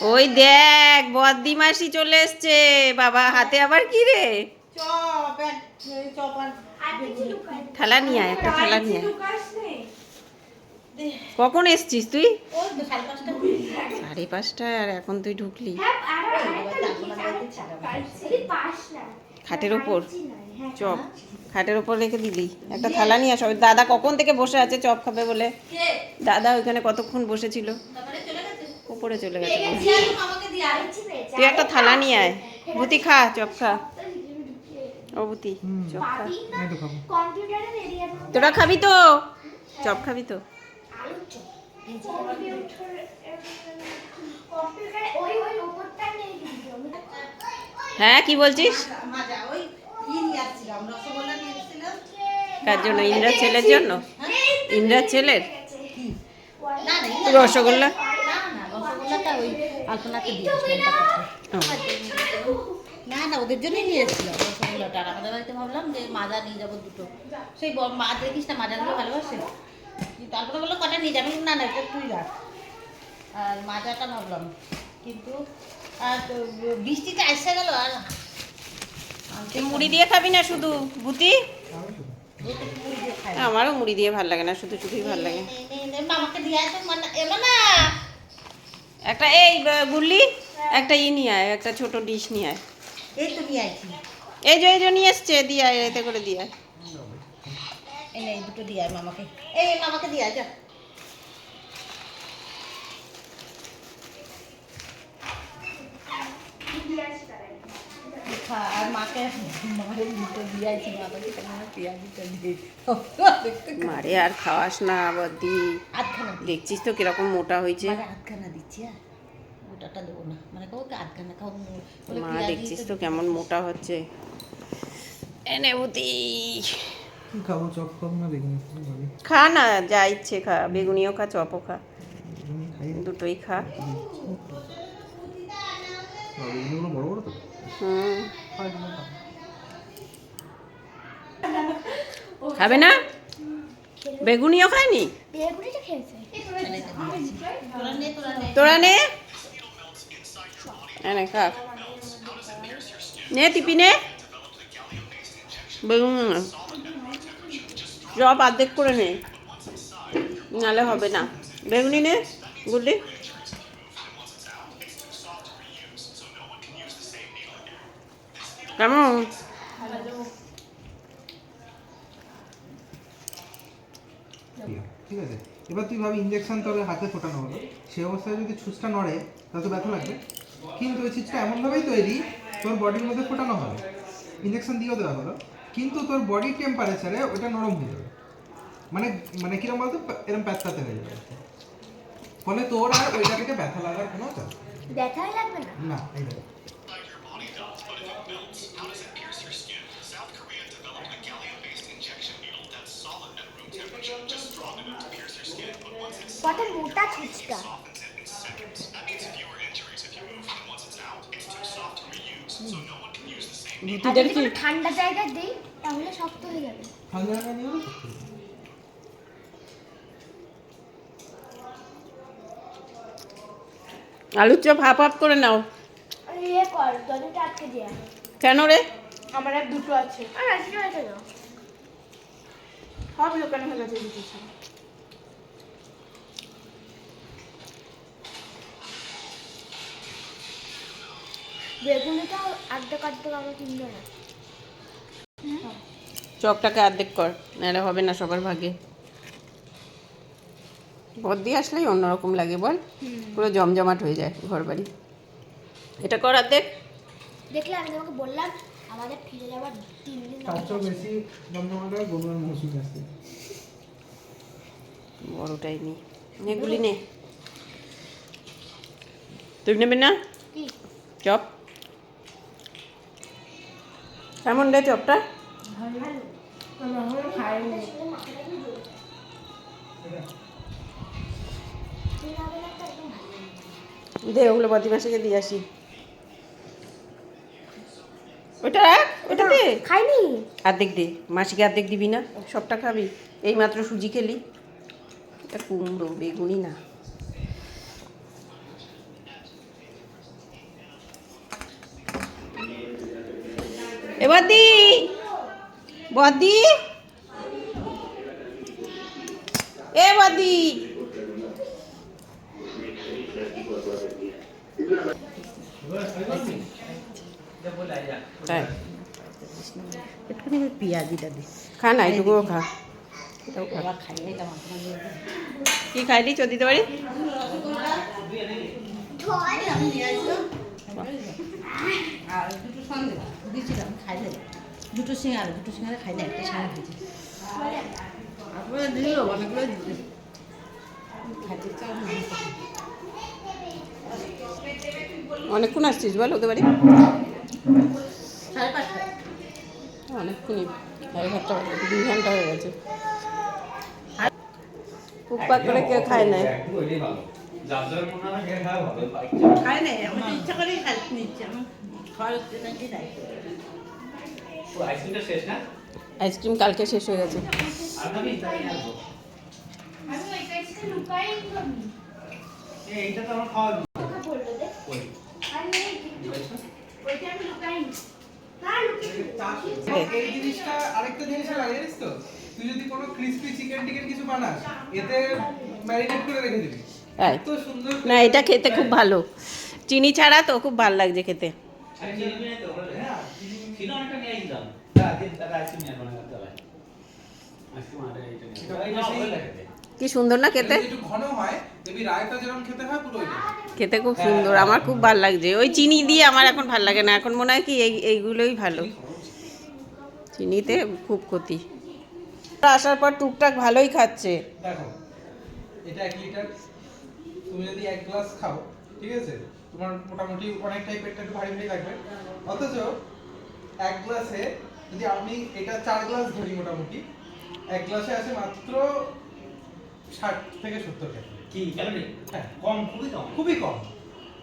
ওই দেখ বদ্দি মাসি চলে এসছে। বাবা হাতে আবার কি রে? থালা নিয়ে আয় একটা থালা নিয়ে কখন এসছিস তুই? সাড়ে পাঁচটা পাঁচটায় আর এখন তুই ঢুকলি। খাটের ওপর। চপ খাটের ওপর রেখে দিলি। একটা থালা নিয়ে আস দাদা কখন থেকে বসে আছে চপ খাবে বলে? দাদা ওইখানে কতক্ষণ বসেছিল? উপরে চলে গেছে। তুই একটা থালা নিয়ে আয়। ভূতি খা চপ খা। ও ভূতি চপ খা। তোরা খাবি তো? চপ খাবি তো? হ্যাঁ কি বলছিস? কার জন্য? ইন্দ্রার ছেলের জন্য? ইন্দ্রার ছেলের? না না ই- রসগোল্লা? না ওই আলপনাকে না না ওদের জন্যই নিয়ে এসেছিলাম রসগোল্লাটা আমাদের বাড়িতে ভাবলাম যে মাজা নিয়ে যাব দুটো সেই মা দেখিস না মাজাগুলো ভালোবাসে তারপরে বলল কটা নিয়ে যাবি না না এটা তুই রাখ আর মাজাটা ভাবলাম কিন্তু আর বৃষ্টিতে এসে গেল আর মুড়ি দিয়ে খাবি না শুধু ভূতি এই তো মুড়ি দিয়ে খাই। আমারও মুড়ি দিয়ে ভালো লাগে না শুধু শুধুই ভালো লাগে মামাকে দিয়ে তো মানে এবার না একটা এই গুলি গুল্লি একটা ই নিয়ে আয় একটা ছোট ডিশ নিয়ে আয়। এই তো নিয়ে আইছি। এই যে এই যে নিয়ে এসছে দিয়ে আয় এতে করে দিয়ে আয়। এই দুটো দিয়ে আয় মামাকে। এই মামাকে দিয়ে আয় যা। আর মাকে পেঁয়াজিটা দিয়ে মারে আর খাওয়াস না বদি। আধখানা দেখছিস তো কীরকম মোটা হয়েছে? মানে আধখানা দিচ্ছি আর ওটাটা দেবো না। মানে কাউ আধখানা খাও মা দেখছিস তো কেমন মোটা হচ্ছে। এনে ভূতি খাব চপ খাব না বেগুনি খা না যা ইচ্ছে খা। বেগুনিও খা চপও খা। দুটোই খা। বেগুনিগুলো বড় বড় তো? হুম। খাব। না? বেগুনিও খায়নি? তোরা নে। নে টিপি নে। বেগুন। চপ অর্ধেক করে নে। নালে হবে না। বেগুনি নে গুলি কেমন ঠিক আছে। এবার তুই ভাবি ইঞ্জেকশন তোর হাতে ফোটানো হলো। সেই অবস্থায় যদি ছুঁচটা নড়ে তাহলে তো ব্যথা লাগবে। কিন্তু ওই ছুঁচটা এমনভাবেই তৈরি তোর বডির মধ্যে ফোটানো হবে। ইঞ্জেকশন দিয়েও দেওয়া হলো। কিন্তু তোর বডি টেম্পারেচারে ওটা নরম হয়ে যাবে। মানে মানে কিরম বলতো? এরকম প্যাঁচটাতে হয়ে যাবে। ফলে তোর আর ওইটা থেকে ব্যথা লাগার কোনো চান্স। দেখাই লাগবে না? না ভূতিদের কি কোনো ঠান্ডা জায়গায় দেই তাহলে শক্ত হয়ে যাবে ঠান্ডা হয়ে। আলুর চপ হাফ হাফ করে নাও ইয়ে কেন রে আমার এক দুটো আছে আর না সব দোকানে হয়ে গেছে বেগুনিটা আর্ধেক আর্ধেক আমরা কিনবো না। চপটাকে অর্ধেক কর নাহলে হবে না সবার ভাগে। বদ্দি আসলেই অন্যরকম লাগে বল পুরো জমজমাট হয়ে যায় ঘর বাড়ি এটা কর অর্ধেক দেখলে আমি তোমাকে বললাম আমাদের ফিরে যাওয়ার তিন দিন বেশি গরুর মৌসুম আসছে বড়টাই নি। এগুলি নে। তুই নেবে না? চপ। কেমন রে চপটা। দে ওগুলো বদ্দি মাসিকে দিয়ে আসি। ওটা রাখ ওটা দে। খাইনি। অর্ধেক দে। মাসিকে অর্ধেক দিবি না? সবটা খাবি। এই মাত্র সুজি খেলি। এটা কুমড়ো বেগুনি না। এবার দি। বদি এ বদি Thank you. তাই? একটুখানি আমি পেঁয়াজিটা দিই। খা না এটুকুও। কি খাইলি? দিতে পারি? দুটো সিঙ্গারা সিঙ্গারা খাইলে একটা সিঙ্গারা দিল অনেকগুলো অনেকক্ষণ আসছিস বল ওদের বাড়ি। অনেকক্ষণই সাড়ে সাতটা দুই ঘণ্টা হয়ে গেছে। টুকপাক করে কেউ খায় নাই। ইচ্ছা করেই খাই নিচ্ছি। নাকি নাই না? আইসক্রিম কালকে শেষ হয়ে গেছে। এইটা তো আমার খাওয়া কথা বলল দেখ আরে ওইটা আমি লুকাই না লুকিয়ে এই জিনিসটা আরেকটা জিনিস লাগে জানিস তো? তুই যদি কোনো ক্রিসপি চিকেন টিকেন কিছু বানাস এতে ম্যারিনেট করে রেখে দিবি। এত সুন্দর না এটা খেতে খুব ভালো। চিনি ছাড়া তো খুব ভালো লাগছে খেতে। আর হ্যাঁ। কি সুন্দর না খেতে? হয় খেতে হয় খুব সুন্দর আমার খুব ভালো লাগছে। ওই চিনি দিয়ে আমার এখন ভালো লাগে না এখন মনে হয় কি এই এইগুলোই ভালো। চিনিতে খুব ক্ষতি। আসার পর টুকটাক ভালোই খাচ্ছে। দেখো এটা এক লিটার তুমি যদি এক গ্লাস খাও ঠিক আছে? তোমার মোটামুটি অনেকটাই পেটটা একটু ভারী ভারী লাগবে। অথচ এক গ্লাসে যদি আমি এটা চার গ্লাস ধরি মোটামুটি এক গ্লাসে আছে মাত্র ষাট থেকে সত্তর ক্যালোরি কি ক্যালোরি হ্যাঁ। কম খুবই কম? খুবই কম।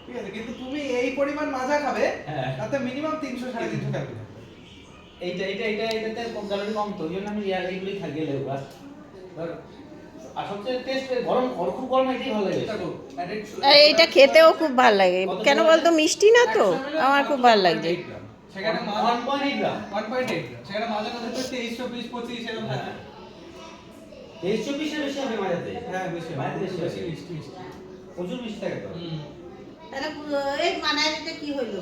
ঠিক আছে কিন্তু তুমি এই পরিমাণ মাজা খাবে হ্যাঁ। তাতে মিনিমাম তিনশো সাড়ে তিনশো ক্যালোরি এইটা এইটা এইটা এটাতে কম ক্যালোরি কম তো ওই জন্য আমি রিয়াল খাই গেলে এইটা খেতেও খুব ভালো লাগে। কেন বলতো মিষ্টি না তো? আমার খুব ভালো লাগে। সেখানে গ্রাম এরকম থাকে। তেইশ চব্বিশের বেশি হবে মাঝাতে হ্যাঁ বেশি মাঝাতে বেশি বেশি মিষ্টি মিষ্টি প্রচুর মিষ্টি থাকে তো। হুম। তাহলে এই মানায় কি হইল?